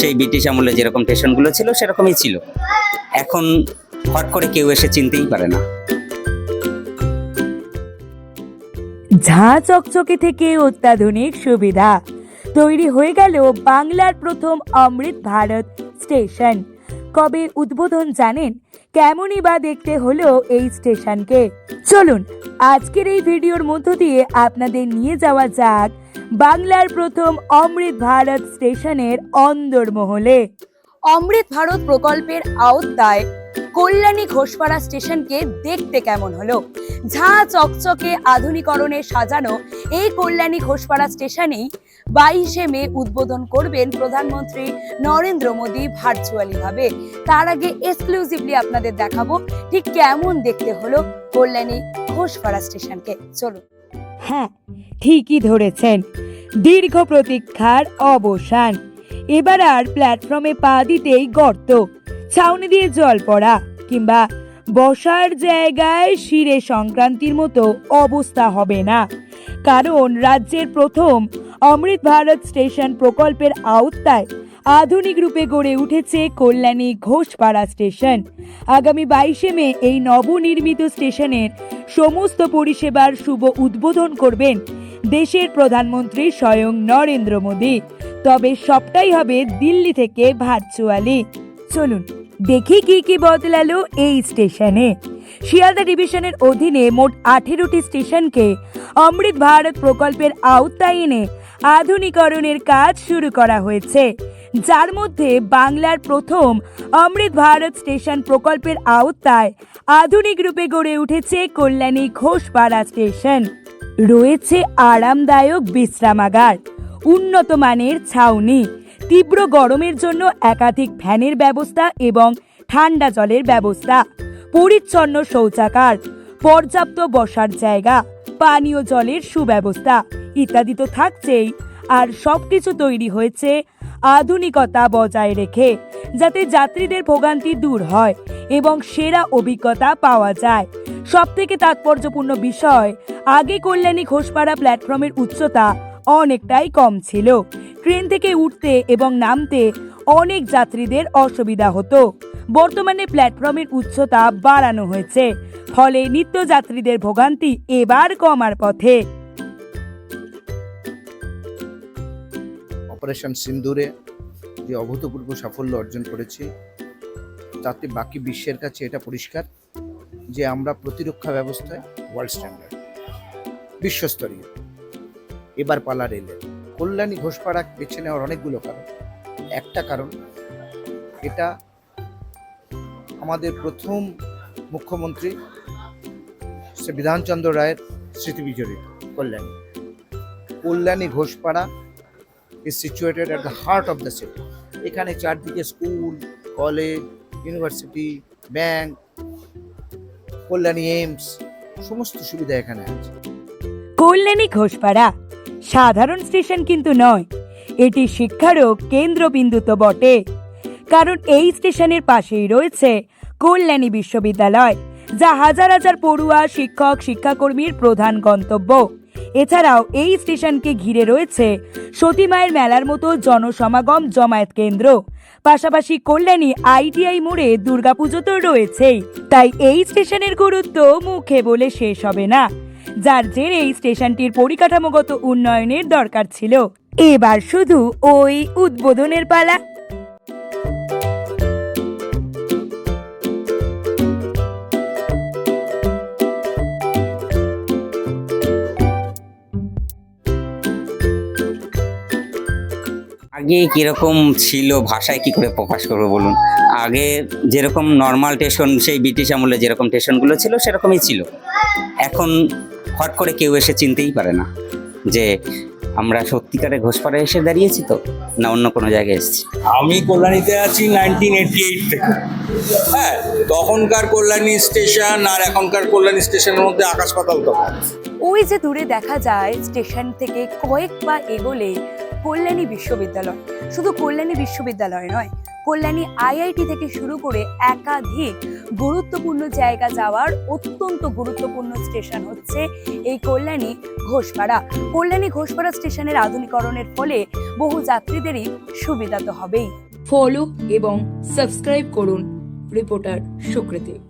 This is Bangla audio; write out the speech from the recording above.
সেই ব্রিটিশ আমলে যেরকম স্টেশনগুলো ছিল, সেরকমই ছিল। এখন হট করে কেউ এসে চিনতেই পারে না। ঝাঁ চকচকে থেকে অত্যাধুনিক সুবিধা। তৈরি হয়ে গেল বাংলার প্রথম অমৃত ভারত স্টেশন কবে উদ্বোধন জানেন? কেমনই বা দেখতে হলো এই স্টেশনকে চলুন, আজকের এই ভিডিওর মধ্য দিয়ে আপনাদের নিয়ে যাওয়া যাক বাংলার প্রথম অমৃত ভারত স্টেশনের অন্দরমহলে। অমৃত ভারত প্রকল্পের আওতায় কল্যাণী ঘোষপাড়া স্টেশনকে দেখতে কেমন হলো? ঝাঁ চকচকে আধুনিকরণে সাজানো এই কল্যাণী ঘোষপাড়া স্টেশনেই বাইশে মে উদ্বোধন করবেন প্রধানমন্ত্রী নরেন্দ্র মোদী ভার্চুয়ালি ভাবে তার আগে এক্সক্লুসিভলি আপনাদের দেখাবো ঠিক কেমন দেখতে হলো কল্যাণী ঘোষপাড়া স্টেশনকে। চলুন। হ্যাঁ ঠিকই ধরেছেন। দীর্ঘ প্রতীক্ষার অবসান। এবার আর প্ল্যাটফর্মে পা দিতেই গর্ত। ছাউনি দিয়ে জল পড়া কিংবা বসার জায়গায় শিরে সংক্রান্তির মতো অবস্থা হবে না। কারণ রাজ্যের প্রথম অমৃত ভারত স্টেশন প্রকল্পের আওতায় আধুনিক রূপে গড়ে উঠেছে কল্যাণী ঘোষপাড়া স্টেশন। আগামী বাইশে মে এই নবনির্মিত স্টেশনের সমস্ত পরিষেবার শুভ উদ্বোধন করবেন দেশের প্রধানমন্ত্রী স্বয়ং নরেন্দ্র মোদী। তবে সবটাই হবে দিল্লি থেকে ভার্চুয়ালি। চলুন, দেখি কি কি বদলালো এই স্টেশনে। শিয়ালদা ডিভিশনের অধীনে মোট আঠেরোটি স্টেশনকে অমৃত ভারত প্রকল্পের আওতায় এনে আধুনিকরণের কাজ শুরু করা হয়েছে। যার মধ্যে বাংলার প্রথম অমৃত ভারত স্টেশন প্রকল্পের আওতায় আধুনিক রূপে গড়ে উঠেছে কল্যাণী ঘোষপাড়া স্টেশন। রয়েছে আরামদায়ক বিশ্রামাগার, উন্নত মানের ছাউনি, তীব্র গরমের জন্য একাধিক ফ্যানের ব্যবস্থা এবং ঠান্ডা জলের ব্যবস্থা। পরিচ্ছন্ন শৌচাগার, পর্যাপ্ত বসার জায়গা, পানীয় জলের সুব্যবস্থা ইত্যাদি তো থাকছেই। আর সব কিছু তৈরি হয়েছে আধুনিকতা বজায় রেখে, যাতে যাত্রীদের ভোগান্তি দূর হয় এবং সেরা অভিজ্ঞতা পাওয়া যায়। সব থেকে তাৎপর্যপূর্ণ বিষয়, আগে কল্যাণী ঘোষপাড়া প্ল্যাটফর্মের উচ্চতা অনেকটাই কম ছিল। ট্রেন থেকে উঠতে এবং নামতে অনেক যাত্রীদের অসুবিধা হতো। বর্তমানে প্ল্যাটফর্মের উচ্চতা বাড়ানো হয়েছে। ফলে নিত্যযাত্রীদের ভোগান্তি এবার কমার পথে। অপারেশন সিন্দুরে যে অভূতপূর্ব সাফল্য অর্জন করেছি, তাতে বাকি বিশ্বের কাছে এটা পরিষ্কার যে আমরা প্রতিরক্ষা ব্যবস্থায় ওয়ার্ল্ড স্ট্যান্ডার্ড বিশ্বস্তরীয়। এবার পালা রেলের কল্যাণী ঘোষপাড়া বেছে নেওয়ার অনেকগুলো কারণ। একটা কারণ, এটা আমাদের প্রথম মুখ্যমন্ত্রী শ্রী বিধানচন্দ্র রায়ের স্মৃতি বিজড়িত Kalyani. Kalyani Ghoshpara is situated at the heart of the city. এখানে চারদিকে school college university bank Kalyani AIIMS সমস্ত সুবিধা এখানে আছে। কল্যাণী ঘোষপাড়া সাধারণ স্টেশন কিন্তু নয়, এটি শিক্ষারও কেন্দ্রবিন্দু তো বটে। কারণ এই স্টেশনের পাশেই রয়েছে কল্যাণী বিশ্ববিদ্যালয়, যা হাজার হাজার পড়ুয়া, শিক্ষক, শিক্ষাকর্মীর প্রধান গন্তব্য। এছাড়াও এই স্টেশনকে ঘিরে রয়েছে সতীমায়ের মেলার মতো জনসমাগম জমায়েত কেন্দ্র। পাশাপাশি কল্যাণী আইটিআই মোড়ে দুর্গাপুজো তো রয়েছেই, তাই এই স্টেশনের গুরুত্ব মুখে বলে শেষ হবে না। যার জেরে এই স্টেশনটির পরিকাঠামোগত উন্নয়নের দরকার ছিল। এবার শুধু ওই উদ্বোধনের পালা। আগে কীরকম ছিল ভাষায় কি করে প্রকাশ করব বলুন? আগে যেরকম নর্মাল স্টেশন সেই ব্রিটিশ আমলে যেরকম স্টেশনগুলো ছিল সেরকমই ছিল। এখন হট করে কেউ এসে চিনতেই পারে না যে আমরা সত্যিকারে ঘোষপাড়ায় এসে দাঁড়িয়েছি তো না অন্য কোনো জায়গায় এসেছি? আমি কল্যাণীতে আছি নাইনটিন এইটি এইট থেকে। হ্যাঁ তখনকার কল্যাণী স্টেশন আর এখনকার কল্যাণী স্টেশনের মধ্যে আকাশ পাতাল তফাৎ। ওই যে দূরে দেখা যায় স্টেশন থেকে কয়েক পা এগোলেই কল্যাণী বিশ্ববিদ্যালয়। শুধু কল্যাণী বিশ্ববিদ্যালয় নয়, কল্যাণী আইআইটি থেকে শুরু করে একাধিক গুরুত্বপূর্ণ জায়গা যাওয়ার অত্যন্ত গুরুত্বপূর্ণ স্টেশন হচ্ছে এই কল্যাণী ঘোষপাড়া। কল্যাণী ঘোষপাড়া স্টেশনের আধুনিকরণের ফলে বহু যাত্রীদেরই সুবিধা তো হবেই। ফলো এবং সাবস্ক্রাইব করুন রিপোর্টার সুকৃতি।